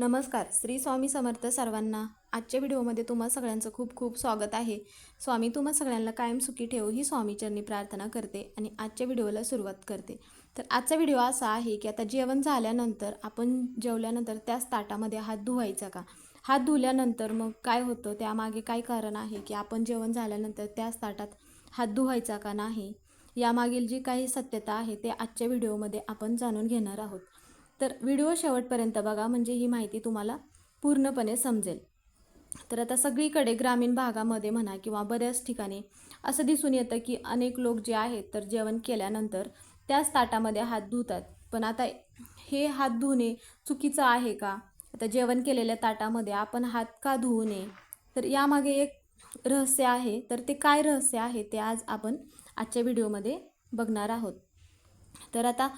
नमस्कार श्री स्वामी समर्थ सर्वांना आजच्या व्हिडिओमध्ये तुम्हा सगळ्यांचं खूप खूप स्वागत आहे. स्वामी तुम्हा सगळ्यांना कायम सुखी ठेवू ही स्वामीचरणी प्रार्थना करते आणि आजच्या व्हिडिओला सुरुवात करते. तर आजचा व्हिडिओ असा आहे की आता जेवण झाल्यानंतर आपण जेवल्यानंतर त्याच ताटामध्ये हात धुवायचा का? हात धुल्यानंतर मग काय होतं? त्यामागे काय कारण आहे की आपण जेवण झाल्यानंतर त्याच ताटात हात धुवायचा का नाही? यामागील जी काही सत्यता आहे ते आजच्या व्हिडिओमध्ये आपण जाणून घेणार आहोत. तर व्हिडिओ शेवटपर्यंत बघा म्हणजे ही माहिती तुम्हाला पूर्णपणे समजेल. तर आता सगळीकडे ग्रामीण भागामध्ये म्हणा किंवा बऱ्याच ठिकाणी असं दिसून येतं की अनेक लोक जे आहेत तर जेवण केल्यानंतर त्याच ताटामध्ये हात धुतात. पण आता हे हात धुणे चुकीचं आहे का? आता जेवण केलेल्या ताटामध्ये आपण हात का धुवू नये? तर यामागे एक रहस्य आहे. तर ते काय रहस्य आहे ते आज आपण आजच्या व्हिडिओमध्ये बघणार आहोत. तर आता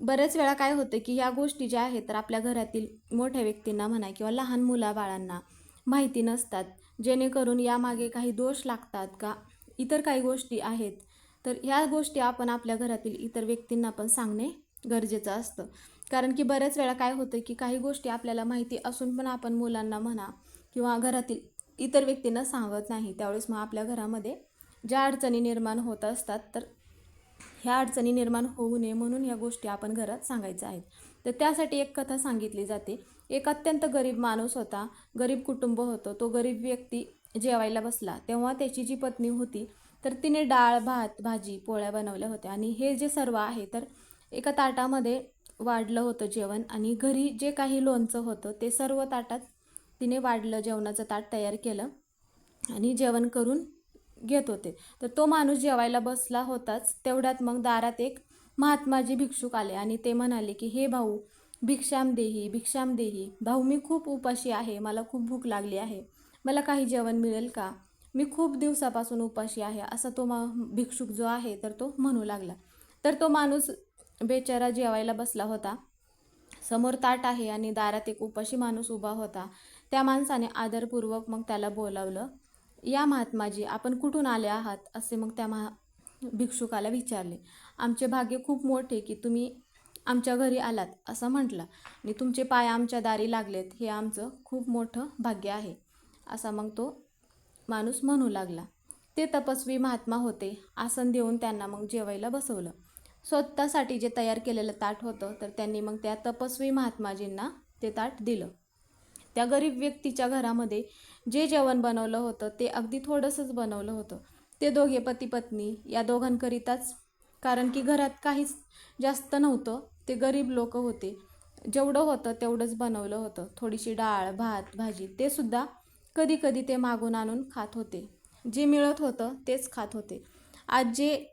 बरेच वेळा काय होतं की या गोष्टी ज्या आहेत तर आपल्या घरातील मोठ्या व्यक्तींना म्हणा किंवा लहान मुलाबाळांना माहिती नसतात. जेणेकरून यामागे काही दोष लागतात का? इतर काही गोष्टी आहेत. तर ह्या गोष्टी आपण आपल्या घरातील इतर व्यक्तींना पण सांगणे गरजेचं असतं. कारण की बऱ्याच वेळा काय होतं की काही गोष्टी आपल्याला माहिती असून पण आपण मुलांना म्हणा किंवा घरातील इतर व्यक्तींना सांगत नाही. त्यावेळेस मग आपल्या घरामध्ये ज्या अडचणी निर्माण होत असतात तर ह्या अडचणी निर्माण होऊ नये म्हणून ह्या गोष्टी आपण घरात सांगायच्या आहेत. तर त्यासाठी एक कथा सांगितली जाते. एक अत्यंत गरीब माणूस होता. गरीब कुटुंब होतं. तो गरीब व्यक्ती जेवायला बसला. तेव्हा त्याची जी पत्नी होती तर तिने डाळ भात भाजी पोळ्या बनवल्या होत्या. आणि हे जे सर्व आहे तर एका ताटामध्ये वाढलं होतं जेवण. आणि घरी जे काही लोणचं होतं ते सर्व ताटात तिने वाढलं जेवणाचं ताट तयार केलं. आणि जेवण करून घेत होते. तर तो माणूस जेवायला बसला होताच. तेवढ्यात मग दारात एक महात्माजी भिक्षुक आले आणि ते म्हणाले की हे भाऊ भिक्षाम देही भिक्षाम देही. भाऊ मी खूप उपाशी आहे. मला खूप भूक लागली आहे. मला काही जेवण मिळेल का? मी खूप दिवसापासून उपाशी आहे. असा तो मा भिक्षुक जो आहे तर तो म्हणू लागला. तर तो माणूस बेचारा जेवायला बसला होता. समोर ताट आहे आणि दारात एक उपाशी माणूस उभा होता. त्या माणसाने आदरपूर्वक मग त्याला बोलावलं. या महात्माजी आपण कुठून आले आहात? असे मग त्या महा भिक्षुकाला विचारले. आमचे भाग्य खूप मोठे की तुम्ही आमच्या घरी आलात असं म्हटलं. आणि तुमचे पाय आमच्या दारी लागलेत हे आमचं खूप मोठं भाग्य आहे असा मग तो माणूस म्हणू लागला. ते तपस्वी महात्मा होते आसन देऊन त्यांना मग जेवायला बसवलं. स्वतःसाठी जे तयार केलेलं ताट होतं तर त्यांनी मग त्या तपस्वी महात्माजींना ते ताट दिलं. त्या गरीब व्यक्तीच्या घरामध्ये जे जेवण बनवलं होतं ते अगदी थोडंसंच बनवलं होतं. ते दोघे पती पत्नी या दोघांकरिताच कारण की घरात काहीच जास्त नव्हतं ते गरीब लोक होते. जेवढं होतं तेवढंच बनवलं होतं. थोडीशी डाळ भात भाजी ते सुद्धा कधी कधी ते मागून आणून खात होते. जे मिळत होतं तेच खात होते. आज जे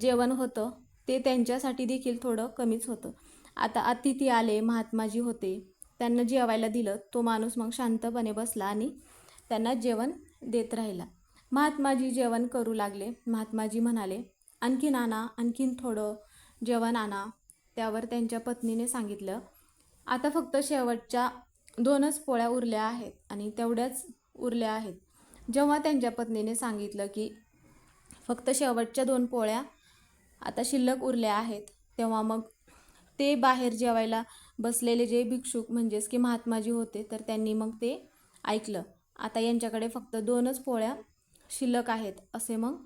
जेवण होतं ते त्यांच्यासाठी देखील थोडं कमीच होतं. आता अतिथी आले महात्माजी होते. त्यांना जेवायला दिलं. तो माणूस मग शांतपणे बसला आणि त्यांना जेवण देत राहिला. महात्माजी जेवण करू लागले. महात्माजी म्हणाले आणखीन आणा आणखीन थोडं जेवण आणा. त्यावर त्यांच्या पत्नीने सांगितलं आता फक्त शेवटच्या दोनच पोळ्या उरल्या आहेत आणि तेवढ्याच उरल्या आहेत. जेव्हा त्यांच्या पत्नीने सांगितलं की फक्त शेवटच्या दोन पोळ्या आता शिल्लक उरल्या आहेत तेव्हा मग ते बाहेर जेवायला बसलेले जे भिक्षुक म्हणजेच की महात्माजी होते तर त्यांनी मग ते ऐकलं. आता यांच्याकडे फक्त दोनच पोळ्या शिल्लक आहेत असे मग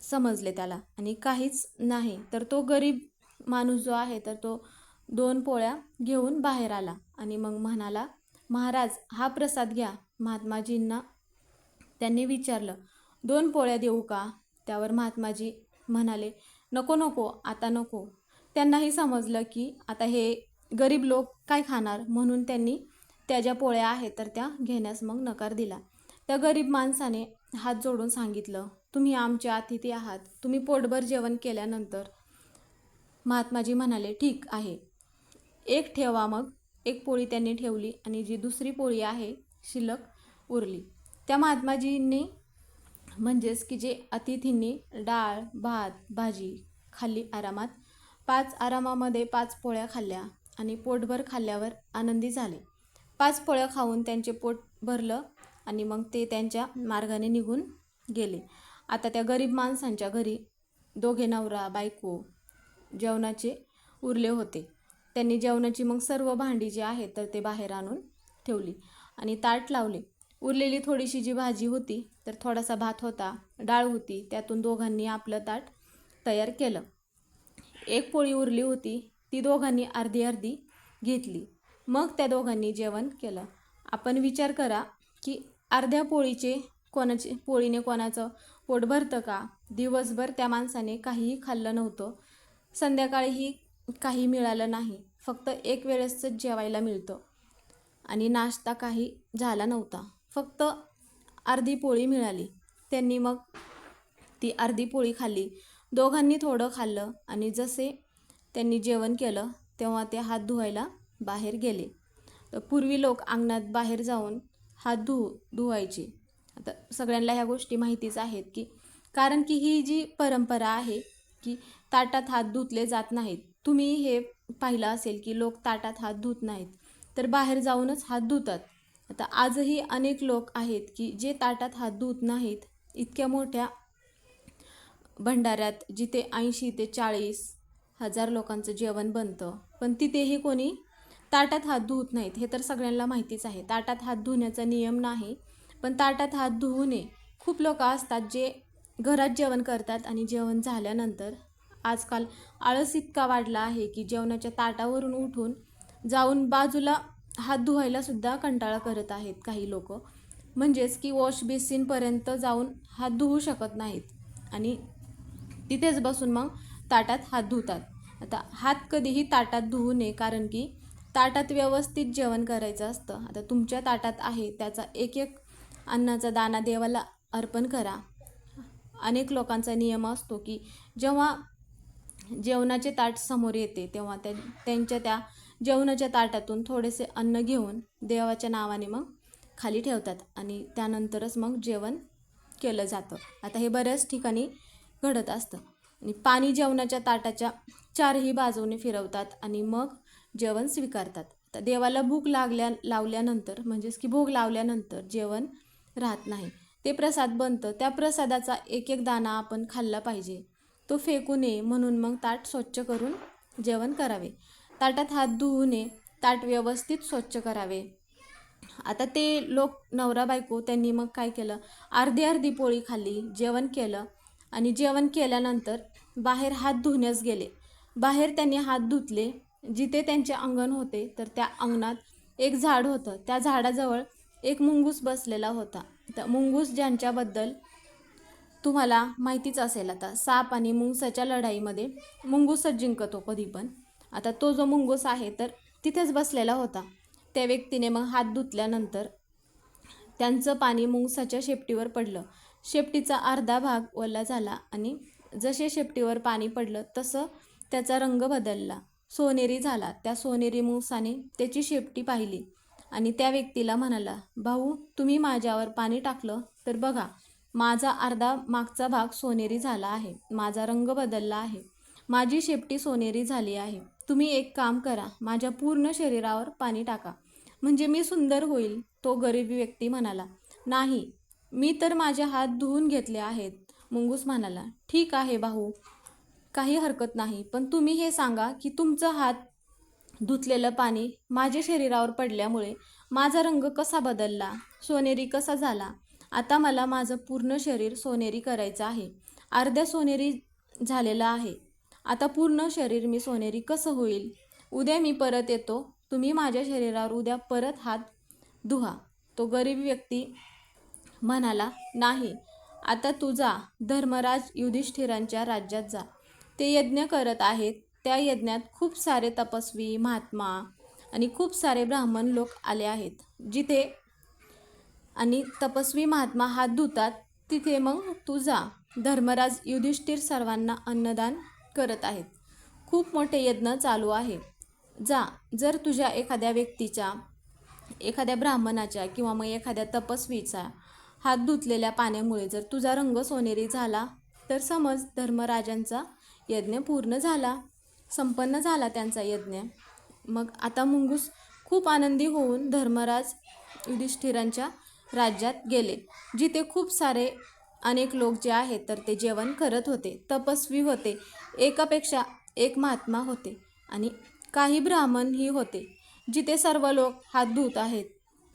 समजले त्याला. आणि काहीच नाही. तर तो गरीब माणूस जो आहे तर तो दोन पोळ्या घेऊन बाहेर आला. आणि मग म्हणाला महाराज हा प्रसाद घ्या. महात्माजींना त्यांनी विचारलं दोन पोळ्या देऊ का? त्यावर महात्माजी म्हणाले नको नको आता नको. त्यांनाही समजलं की आता हे गरीब लोक काय खाणार? म्हणून त्यांनी त्या ज्या पोळ्या आहेत तर त्या घेण्यास मग नकार दिला. त्या गरीब माणसाने हात जोडून सांगितलं तुम्ही आमचे अतिथी आहात. तुम्ही पोटभर जेवण केल्यानंतर महात्माजी म्हणाले ठीक आहे. एक ठेवा मग. एक पोळी त्यांनी ठेवली आणि जी दुसरी पोळी आहे शिल्लक उरली. त्या महात्माजींनी म्हणजेच की जे अतिथींनी डाळ भात भाजी खाल्ली आरामात पाच आरामामध्ये पाच पोळ्या खाल्ल्या आणि पोटभर खाल्ल्यावर आनंदी झाले. पाच पोळ्या खाऊन त्यांचे पोट भरलं आणि मग ते त्यांच्या मार्गाने निघून गेले. आता त्या गरीब माणसांच्या घरी दोघे नवरा बायको जेवणाचे उरले होते. त्यांनी जेवणाची मग सर्व भांडी जी आहे तर ते बाहेर आणून ठेवली आणि ताट लावले. उरलेली थोडीशी जी भाजी होती तर थोडासा भात होता डाळ होती त्यातून दोघांनी आपलं ताट तयार केलं. एक पोळी उरली होती ती दोघांनी अर्धी अर्धी घेतली. मग त्या दोघांनी जेवण केलं. आपण विचार करा की अर्ध्या पोळीचे कोणाचे पोळीने कोणाचं पोट भरतं का? दिवसभर त्या माणसाने काहीही खाल्लं नव्हतं. संध्याकाळीही काही मिळालं नाही. फक्त एक वेळेसच जेवायला मिळतं. आणि नाश्ता काही झाला नव्हता. फक्त अर्धी पोळी मिळाली. त्यांनी मग ती अर्धी पोळी खाल्ली. दोघांनी थोडं खाल्लं आणि जसे त्यांनी जेवण केलं तेव्हा ते हात धुवायला बाहेर गेले. तर पूर्वी लोक अंगणात बाहेर जाऊन हात धु धुवायचे. आता सगळ्यांना ह्या गोष्टी माहितीच आहेत की कारण की ही जी परंपरा आहे की ताटात हात धुतले जात नाहीत. तुम्ही हे पाहिलं असेल की लोक ताटात हात धुत नाहीत तर बाहेर जाऊनच हात धुतात. आता आजही अनेक लोक आहेत की जे ताटात हात धुत नाहीत इतक्या मोठ्या भंडाऱ्यात जिथे ऐंशी ते चाळीस हजार लोकांचं जेवण बनतं. पण तिथेही कोणी ताटात हात धुवत नाहीत हे तर सगळ्यांना माहितीच आहे. ताटात हात धुण्याचा नियम नाही पण ताटात हात धुवू नये खूप लोक असतात जे घरात जेवण करतात आणि जेवण झाल्यानंतर आजकाल आळस इतका वाढला आहे की जेवणाच्या ताटावरून उठून जाऊन बाजूला हात धुवायला सुद्धा कंटाळा करत आहेत काही लोक. म्हणजेच की वॉश बेसिनपर्यंत जाऊन हात धुवू शकत नाहीत. आणि तिथेच बसून मग ताटात हात धुतात. आता हात कधीही ताटात धुवू नये कारण की ताटात व्यवस्थित जेवण करायचं असतं. आता तुमच्या ताटात आहे त्याचा एक एक अन्नाचा दाना देवाला अर्पण करा. अनेक लोकांचा नियम असतो की जेव्हा जेवणाचे ताट समोर येते तेव्हा त्या त्यांच्या त्या जेवणाच्या ताटातून थोडेसे अन्न घेऊन देवाच्या नावाने मग खाली ठेवतात आणि त्यानंतरच मग जेवण केलं जातं. आता हे बऱ्याच ठिकाणी घडत असतं. आणि पाणी जेवणाच्या ताटाच्या चारही बाजूने फिरवतात आणि मग जेवण स्वीकारतात. तर देवाला भूक लागल्या लावल्यानंतर म्हणजेच की भोग लावल्यानंतर जेवण राहत नाही. ते प्रसाद बनतं. त्या प्रसादाचा एक एक दाणा आपण खाल्ला पाहिजे. तो फेकू नये म्हणून मग ताट स्वच्छ करून जेवण करावे. ताटात हात धुवू नये. ताट व्यवस्थित स्वच्छ करावे. आता ते लोक नवरा बायको त्यांनी मग काय केलं? अर्धी अर्धी पोळी खाल्ली जेवण केलं. आणि जेवण केल्यानंतर बाहेर हात धुण्यास गेले. बाहेर त्यांनी हात धुतले. जिथे त्यांचे अंगण होते तर त्या अंगणात एक झाड होतं. त्या झाडाजवळ एक मुंगूस बसलेला होता. तर मुंगूस ज्यांच्याबद्दल तुम्हाला माहितीच असेल आता साप आणि मुंगसाच्या लढाईमध्ये मुंगूसच जिंकतो कधी पण. आता तो जो मुंगूस आहे तर तिथेच बसलेला होता. त्या व्यक्तीने मग हात धुतल्यानंतर त्यांचं पाणी मुंगसाच्या शेपटीवर पडलं. शेपटीचा अर्धा भाग ओला झाला आणि जसे शेपटीवर पाणी पडलं तसं त्याचा रंग बदलला. सोनेरी झाला. त्या सोनेरी मुसाने त्याची शेपटी पाहिली आणि त्या व्यक्तीला म्हणाला भाऊ तुम्ही माझ्यावर पाणी टाकलं तर बघा माझा अर्धा मागचा भाग सोनेरी झाला आहे. माझा रंग बदलला आहे. माझी शेपटी सोनेरी झाली आहे. तुम्ही एक काम करा माझ्या पूर्ण शरीरावर पाणी टाका. म्हणजे मी सुंदर होईल. तो गरीब व्यक्ती म्हणाला नाही मी तर माझे हात धुवून घेतले आहेत मुंगूस म्हणाला. ठीक आहे भाऊ काही हरकत नाही पण तुम्ही हे सांगा की तुमचं हात धुतलेलं पाणी माझ्या शरीरावर पडल्यामुळे माझा रंग कसा बदलला? सोनेरी कसा झाला? आता मला माझं पूर्ण शरीर सोनेरी करायचं आहे. अर्ध्या सोनेरी झालेलं आहे. आता पूर्ण शरीर मी सोनेरी कसं होईल? उद्या मी परत येतो. तुम्ही माझ्या शरीरावर उद्या परत हात धुवा. तो गरीब व्यक्ती म्हणाला नाही आता तू जा धर्मराज युधिष्ठिरांच्या राज्यात जा. ते यज्ञ करत आहेत. त्या यज्ञात खूप सारे तपस्वी महात्मा आणि खूप सारे ब्राह्मण लोक आले आहेत. जिथे आणि तपस्वी महात्मा हात धुतात तिथे मग तू जा. धर्मराज युधिष्ठिर सर्वांना अन्नदान करत आहेत. खूप मोठे यज्ञ चालू आहे. जा जर तुझ्या एखाद्या व्यक्तीच्या एखाद्या ब्राह्मणाच्या किंवा मग एखाद्या तपस्वीचा हात धुतलेल्या पाण्यामुळे जर तुझा रंग सोनेरी झाला तर समज धर्मराजांचा यज्ञ पूर्ण झाला संपन्न झाला त्यांचा यज्ञ. मग आता मुंगूस खूप आनंदी होऊन धर्मराज युधिष्ठिरांच्या राज्यात गेले. जिथे खूप सारे अनेक लोक जे आहेत तर ते जेवण करत होते तपस्वी होते एकापेक्षा एक महात्मा होते आणि काही ब्राह्मणही होते. जिथे सर्व लोक हात धुत आहेत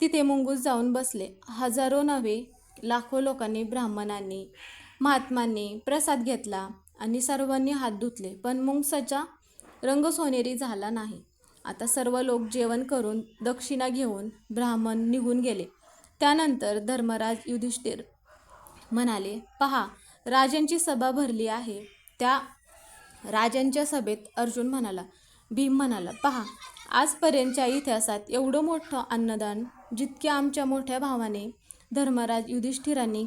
तिथे मुंगूस जाऊन बसले. हजारो नव्हे लाखो लोकांनी ब्राह्मणांनी महात्मांनी प्रसाद घेतला आणि सर्वांनी हात धुतले. पण मुंगसाचा रंग सोनेरी झाला नाही. आता सर्व लोक जेवण करून दक्षिणा घेऊन ब्राह्मण निघून गेले. त्यानंतर धर्मराज युधिष्ठिर म्हणाले पहा राजांची सभा भरली आहे. त्या राजांच्या सभेत अर्जुन म्हणाला भीम म्हणाला पहा आजपर्यंतच्या इतिहासात एवढं मोठं अन्नदान जितके आमच्या मोठ्या भावाने धर्मराज युधिष्ठिरांनी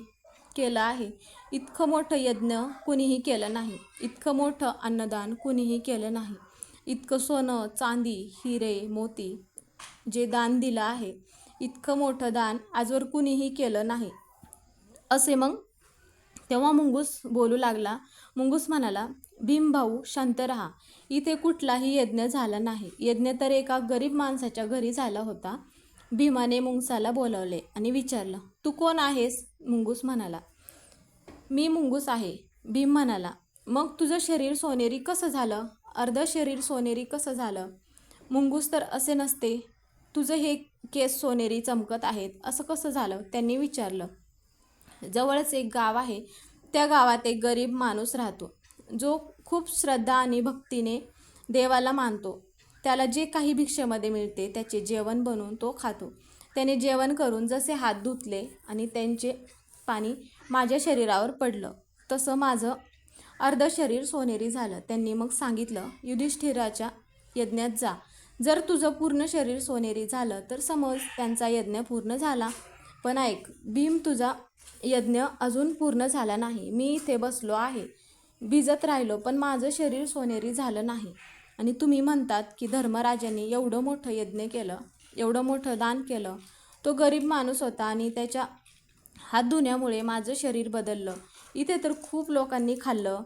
केलं आहे. इतकं मोठं यज्ञ कुणीही केलं नाही. इतकं मोठं अन्नदान कुणीही केलं नाही. इतकं सोनं चांदी हिरे मोती जे दान दिलं आहे इतकं मोठं दान आजवर कुणीही केलं नाही. असे मग तेव्हा मुंगूस बोलू लागला. मुंगूस म्हणाला भीमभाऊ शांत रहा. इथे कुठलाही यज्ञ झाला नाही. यज्ञ तर एका गरीब माणसाच्या घरी झाला होता. भीमाने मुंगसाला बोलावले आणि विचारलं तू कोण आहेस? मुंगूस म्हणाला. मी मुंगूस आहे भीम म्हणाला. मग तुझं शरीर सोनेरी कसं झालं? अर्ध शरीर सोनेरी कसं झालं? मुंगूस तर असे नसते. तुझं हे केस सोनेरी चमकत आहेत असं कसं झालं? त्यांनी विचारलं. जवळच एक गाव आहे. त्या गावात एक गरीब माणूस राहतो. जो खूप श्रद्धा आणि भक्तीने देवाला मानतो. त्याला जे काही भिक्षेमध्ये मिळते त्याचे जेवण बनवून तो खातो. त्याने जेवण करून जसे हात धुतले आणि त्यांचे पाणी माझ्या शरीरावर पडलं तसं माझं अर्ध शरीर सोनेरी झालं. त्यांनी मग सांगितलं युधिष्ठिराच्या यज्ञात जा. जर तुझं पूर्ण शरीर सोनेरी झालं तर समज त्यांचा यज्ञ पूर्ण झाला. पण ऐक भीम तुझा यज्ञ अजून पूर्ण झाला नाही. मी इथे बसलो आहे. भिजत राहिलो पण माझं शरीर सोनेरी झालं नाही. आणि तुम्ही म्हणतात की धर्मराजांनी एवढं मोठं यज्ञ केलं एवढं मोठं दान केलं. तो गरीब माणूस होता आणि त्याच्या हात धुण्यामुळे माझं शरीर बदललं. इथे तर खूप लोकांनी खाल्लं.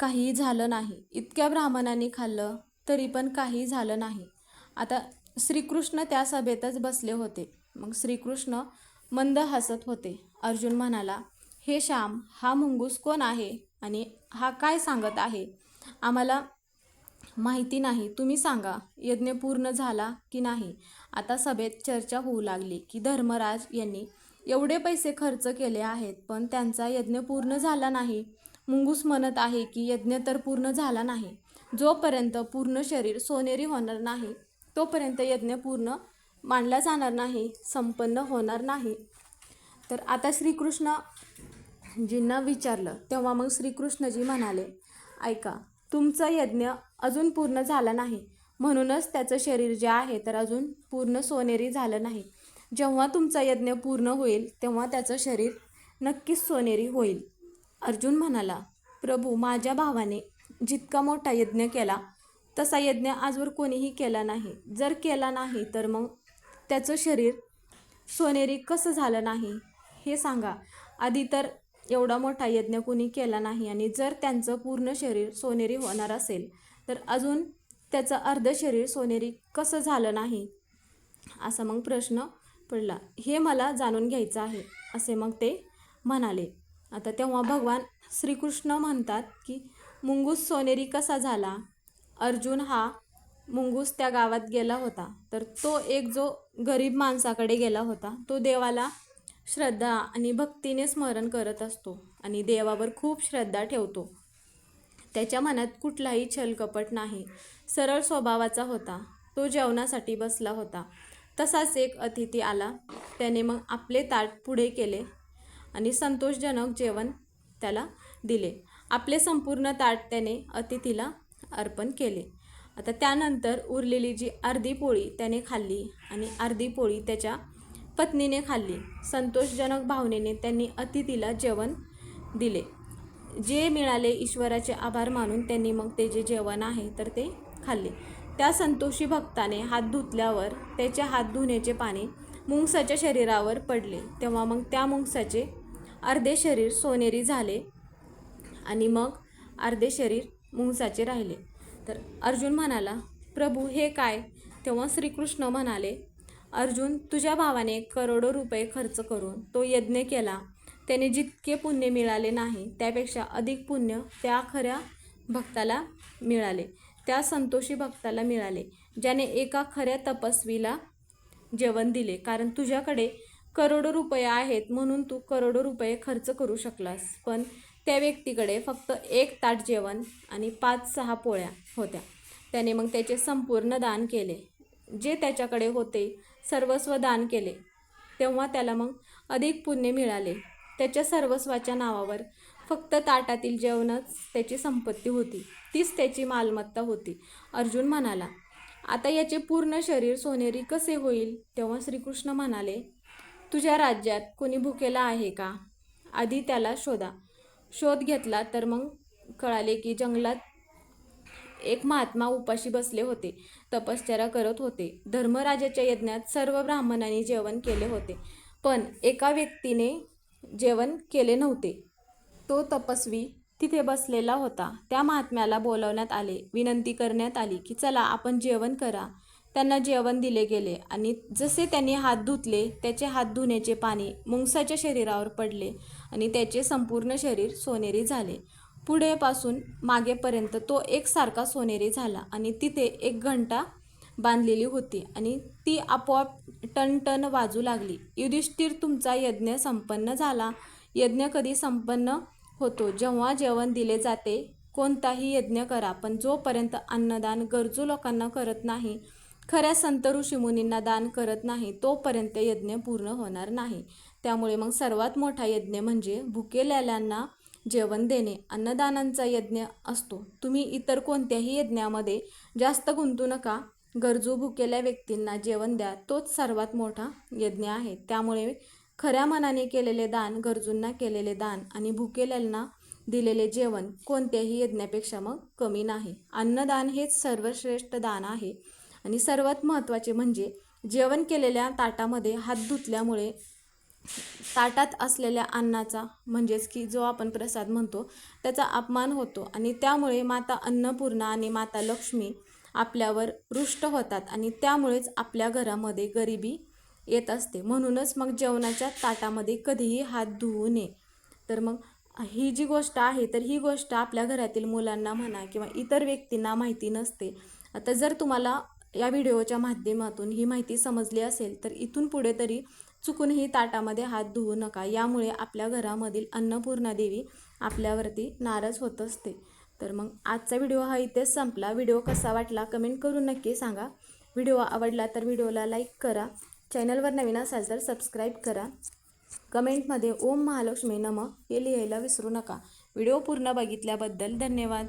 काही झालं नाही. इतक्या ब्राह्मणांनी खाल्लं तरी पण काही झालं नाही. आता श्रीकृष्ण त्या सभेतच बसले होते. मग श्रीकृष्ण मंद हसत होते. अर्जुन म्हणाला हे श्याम हा मुंगूस कोण आहे आणि हा काय सांगत आहे? आम्हाला माहिती नाही. तुम्ही सांगा यज्ञ पूर्ण झाला की नाही? आता सभेत चर्चा होऊ लागली की धर्मराज यांनी एवढे पैसे खर्च केले आहेत पण त्यांचा यज्ञ पूर्ण झाला नाही. मुंगूस म्हणत आहे की यज्ञ तर पूर्ण झाला नाही. जोपर्यंत पूर्ण शरीर सोनेरी होणार नाही तोपर्यंत यज्ञ पूर्ण मानला जाणार नाही संपन्न होणार नाही. तर आता श्रीकृष्ण जींना विचारलं तेव्हा मग श्रीकृष्णजी म्हणाले ऐका तुमचा यज्ञ अजून पूर्ण झाला नाही. म्हणूनच त्याचं शरीर जे आहे तर अजून पूर्ण सोनेरी झालं नाही. जेव्हा तुमचा यज्ञ पूर्ण होईल तेव्हा त्याचं शरीर नक्कीच सोनेरी होईल. अर्जुन म्हणाला प्रभू माझ्या भावाने जितका मोठा यज्ञ केला तसा यज्ञ आजवर कोणीही केला नाही. जर केला नाही तर मग त्याचं शरीर सोनेरी कसं झालं नाही हे सांगा. आधी तर एवढा मोठा यज्ञ कुणी केला नाही आणि जर त्यांचं पूर्ण शरीर सोनेरी होणार असेल तर अजून त्याचं अर्ध शरीर सोनेरी कसं झालं नाही? असा मग प्रश्न पडला. हे मला जाणून घ्यायचं आहे असे मग ते म्हणाले. आता तेव्हा भगवान श्रीकृष्ण म्हणतात की मुंगूस सोनेरी कसा झाला? अर्जुन हा मुंगूस त्या गावात गेला होता तर तो एक जो गरीब माणसाकडे गेला होता तो देवाला श्रद्धा आणि भक्तीने स्मरण करत असतो आणि देवावर खूप श्रद्धा ठेवतो. त्याच्या मनात कुठलाही छलकपट नाही. सरळ स्वभावाचा होता. तो जेवणासाठी बसला होता. तसाच एक अतिथी आला. त्याने मग आपले ताट पुढे केले आणि संतोषजनक जेवण त्याला दिले. आपले संपूर्ण ताट त्याने अतिथीला अर्पण केले. आता त्यानंतर उरलेली जी अर्धी पोळी त्याने खाल्ली आणि अर्धी पोळी त्याच्या पत्नीने खाल्ली. संतोषजनक भावनेने त्यांनी अतिथीला जेवण दिले. जे मिळाले ईश्वराचे आभार मानून त्यांनी मग ते जे जेवण आहे तर ते खाल्ले. त्या संतोषी भक्ताने हात धुतल्यावर त्याचे हात धुण्याचे पाणी मुंगसाच्या शरीरावर पडले. तेव्हा मग त्या मुंगसाचे अर्धे शरीर सोनेरी झाले आणि मग अर्धे शरीर मुंगसाचे राहिले. तर अर्जुन म्हणाला प्रभू हे काय? तेव्हा श्रीकृष्ण म्हणाले अर्जुन तुझ्या भावाने करोडो रुपये खर्च करून तो यज्ञ केला. त्याने जितके पुण्य मिळाले नाही त्यापेक्षा अधिक पुण्य त्या खऱ्या भक्ताला मिळाले. त्या संतोषी भक्ताला मिळाले ज्याने एका खऱ्या तपस्वीला जेवण दिले. कारण तुझ्याकडे करोडो रुपये आहेत म्हणून तू करोडो रुपये खर्च करू शकलास. पण त्या व्यक्तीकडे फक्त एक ताट जेवण आणि पाच सहा पोळ्या होत्या. त्याने मग त्याचे संपूर्ण दान केले. जे त्याच्याकडे होते सर्वस्व दान केले. तेव्हा त्याला मग अधिक पुण्य मिळाले. त्याच्या सर्वस्वाच्या नावावर फक्त ताटातील जेवणच त्याची संपत्ती होती. तीच त्याची मालमत्ता होती. अर्जुन म्हणाला आता याचे पूर्ण शरीर सोनेरी कसे होईल? तेव्हा श्रीकृष्ण म्हणाले तुझ्या राज्यात कोणी भुकेला आहे का? आधी त्याला शोधा. शोध घेतला तर मग कळाले की जंगलात एक महात्मा उपाशी बसले होते. तपश्चर्या करत होते. धर्मराजाच्या यज्ञात सर्व ब्राह्मणांनी जेवण केले होते. पण एका व्यक्तीने जेवण केले नव्हते. तो तपस्वी तिथे बसलेला होता. त्या महात्म्याला बोलवण्यात आले. विनंती करण्यात आली की चला आपण जेवण करा. त्यांना जेवण दिले गेले आणि जसे त्यांनी हात धुतले त्याचे हात धुण्याचे पाणी मुंगसाच्या शरीरावर पडले आणि त्याचे संपूर्ण शरीर सोनेरी झाले. पुढेपासून मागेपर्यंत तो एकसारखा सोनेरी झाला आणि तिथे एक घंटा बांधलेली होती आणि ती आपोआप टनटन वाजू लागली. युधिष्ठिर तुमचा यज्ञ संपन्न झाला. यज्ञ कधी संपन्न होतो? जेव्हा जेवण दिले जाते कोणताही यज्ञ करा पण जोपर्यंत अन्नदान गरजू लोकांना करत नाही खऱ्या संत ऋषीमुनींना दान करत नाही तोपर्यंत यज्ञ पूर्ण होणार नाही. त्यामुळे मग सर्वात मोठा यज्ञ म्हणजे भुकेलेल्यांना जेवण देणे अन्नदानांचा यज्ञ असतो. तुम्ही इतर कोणत्याही यज्ञामध्ये जास्त गुंतू नका. गरजू भुकेल्या व्यक्तींना जेवण द्या. तोच सर्वात मोठा यज्ञ आहे. त्यामुळे खऱ्या मनाने केलेले दान गरजूंना केलेले दान आणि भुकेल्यांना दिलेले जेवण कोणत्याही यज्ञापेक्षा मग कमी नाही. अन्नदान हेच सर्वश्रेष्ठ दान आहे. आणि सर्वात महत्त्वाचे म्हणजे जेवण केलेल्या ताटामध्ये हात धुतल्यामुळे ताटात असलेल्या अन्नाचा म्हणजेच की जो आपण प्रसाद म्हणतो त्याचा अपमान होतो आणि त्यामुळे माता अन्नपूर्णा आणि माता लक्ष्मी आपल्यावर रुष्ट होतात आणि त्यामुळेच आपल्या घरामध्ये गरिबी येत असते. म्हणूनच मग जेवणाच्या ताटामध्ये कधीही हात धुवू नये. तर मग ही जी गोष्ट आहे तर ही गोष्ट आपल्या घरातील मुलांना म्हणा किंवा इतर व्यक्तींना माहिती नसते. आता जर तुम्हाला या व्हिडिओच्या माध्यमातून ही माहिती समजली असेल तर इथून पुढे तरी चुकूनही ताटामध्ये हात धुवू नका. यामुळे आपल्या घरामधील अन्नपूर्णा देवी आपल्यावरती नाराज होत असते. तर मग आजचा व्हिडिओ हा इथेच संपला. व्हिडिओ कसा वाटला कमेंट करून नक्की सांगा. व्हिडिओ आवडला तर व्हिडिओला लाईक करा. चॅनलवर नवीन असाल तर सबस्क्राईब करा. कमेंटमध्ये ओम महालक्ष्मी नम हे लिहायला विसरू नका. व्हिडिओ पूर्ण बघितल्याबद्दल धन्यवाद.